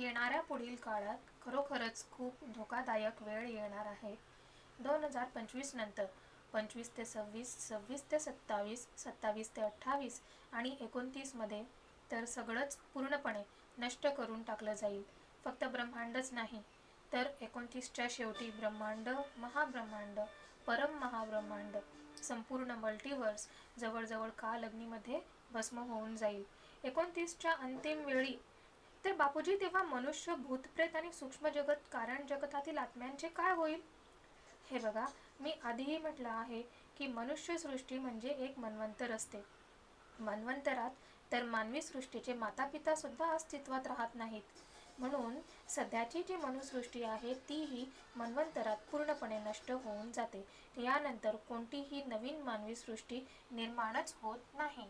येणाऱ्या पुढील काळात खरोखरच खूप धोकादायक वेळ येणार आहे. दोन हजार पंचवीस नंतर पंचवीस ते सव्वीस सव्वीस ते सत्तावीस सत्तावीस ते अठ्ठावीस आणि एकोणतीसमध्ये तर सगळंच पूर्णपणे नष्ट करून टाकलं जाईल. फक्त ब्रह्मांडच नाही तर एकोणतीसच्या शेवटी ब्रह्मांड महाब्रह्मांड परम महाब्रह्मांड संपूर्ण मल्टिवर्स जवळजवळ काल अग्नीमध्ये भस्म होऊन जाईल. एकोणतीसच्या अंतिम वेळी बापूजी तेव्हा मनुष्य भूतप्रेत आणि सूक्ष्म जगत कारण जगतातील आत्म्यांचे काय होईल? हे बघा मी आधीही म्हटलं आहे की मनुष्य सृष्टी म्हणजे एक मन्वंतर असते मन्वंतरात तर मानवी सृष्टीचे मातापिता सुद्धा अस्तित्वात राहत नाहीत. म्हणून सध्याची जी मनुसृष्टी आहे तीही मन्वंतरात पूर्णपणे नष्ट होऊन जाते. यानंतर कोणतीही नवीन मानवी सृष्टी निर्माणच होत नाही.